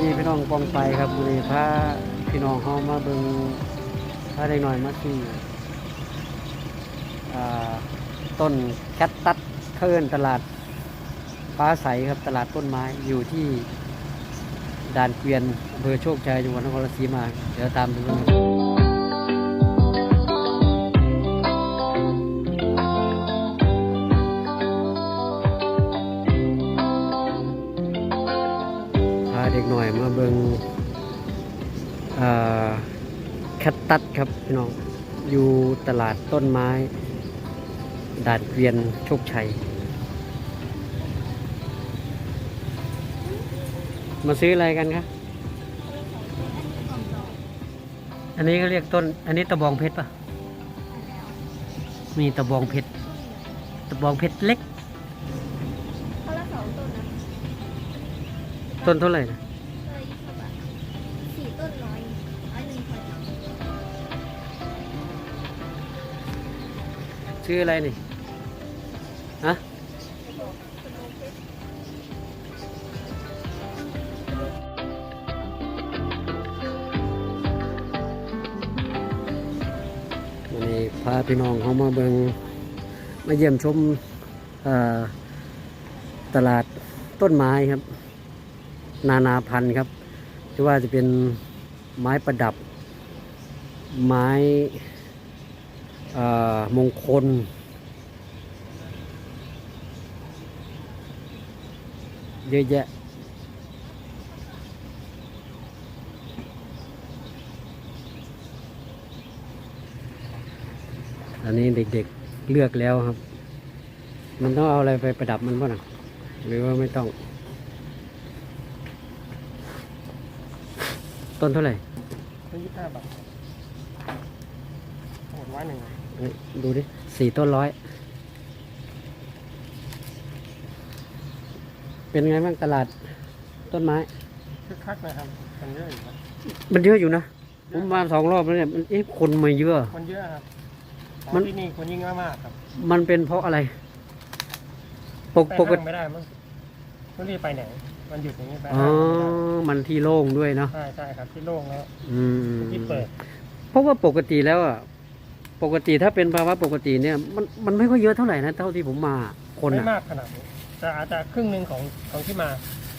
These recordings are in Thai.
ดีพี่น้องปองไฟครับมื้อนี้พาพี่น้องเฮามาเบิงพาได้หน่อยมาที่ต้นแคตตัสเทินตลาดฟ้าใสครับตลาดต้นไม้อยู่ที่ด่านเกวียนอำเภอโชคชัยจังหวัดนครราชสีมา เดี๋ยวตามดูกับ เด็กหน่อยมาเบิงอ่าแคตตัสครับพี่น้อง อยู่ตลาดต้นไม้ด่านเกวียนโชคชัย มาซื้ออะไรกันครับอันนี้ก็เรียกต้น อันนี้ตะบองเพชรปะมีตะบองเพชร ตะบองเพชรเล็กคนละสองต้นนะต้นเท่าไหร่นะ ชื่ออะไรนี่ ฮะ วันนี้พาพี่น้องเขามาเบิงมาเยี่ยมชมตลาดต้นไม้ครับ นานาพันธุ์ครับที่ว่าจะเป็นไม้ประดับไม้ มงคล เยอะแยะอันนี้เด็กๆเลือกแล้วครับ มันต้องเอาอะไรไปประดับมันบ้างหรือว่าไม่ต้อง ต้นเท่าไหร่ยี่สิบห้าบาทหมดร้หนึ่ง ดูดิสี่ต้นร้อย เป็นไงบ้างตลาดต้นไม้คึกคักนะครับคนเยอะอยู่ครับมันเยอะอยู่นะ ผมมาสองรอบแล้วเนี่ยมันเอ๊ะคนมาเยอะ คนเยอะครับของมันที่นี่คนยิ่งมากๆครับ มันเป็นเพราะอะไร ปกไปปกห้างติไม่ได้มั้งไม่รีบไปไหนมันหยุดอย่างนี้ไปอ๋อห้างไม่ได้มันที่โล่งด้วยเนาะ ใช่ใช่ครับที่โล่งแล้ว อืมที่เปิด เพราะว่าปกติแล้วอะ ปกติถ้าเป็นภาวะปกติเนี่ยมันมันไม่ค่อยเยอะเท่าไหร่นะเท่าที่ผมมาคนไม่อะมากขนาดนี้แต่อาจจะครึ่งหนึ่งของของที่มา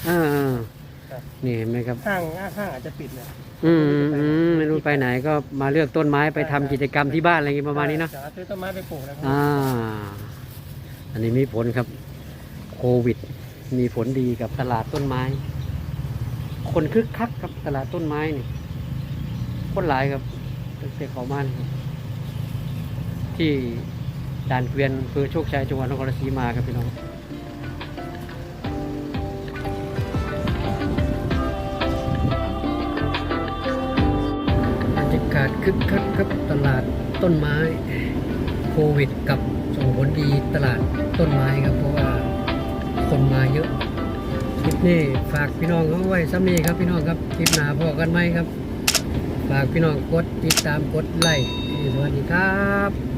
อ่าอ่าครับ นี่เห็นไหมครับ ห้างห้างอาจจะปิดเลย อืมอืมอืมไม่รู้ไปไหนก็มาเลือกต้นไม้ไปทำกิจกรรมที่บ้านอะไรอย่างงี้ประมาณนี้เนาะจะซื้อต้นไม้ไปปลูกแล้วครับอ่า อันนี้มีผลครับ โควิด มีผลดีกับตลาดต้นไม้ คนคึกคักครับตลาดต้นไม้นี่คนหลายครับตั้งแต่เขาบ้านครับ ที่ด่านเกวียนอำเภอโชคชัยจังหวัดนครราชสีมาครับพี่น้องบรรยากาศคึกคักครับตลาดต้นไม้โควิดกับส่งผลดีตลาดต้นไม้ครับ เพราะว่าคนมาเยอะคลิปนี้ฝากพี่น้องเขาไว้ซ้ำนี้ครับพี่น้องครับคลิปหนาพอกันไหมครับ ฝากพี่น้องกดติดตามกดไลค์สวัสดีครับ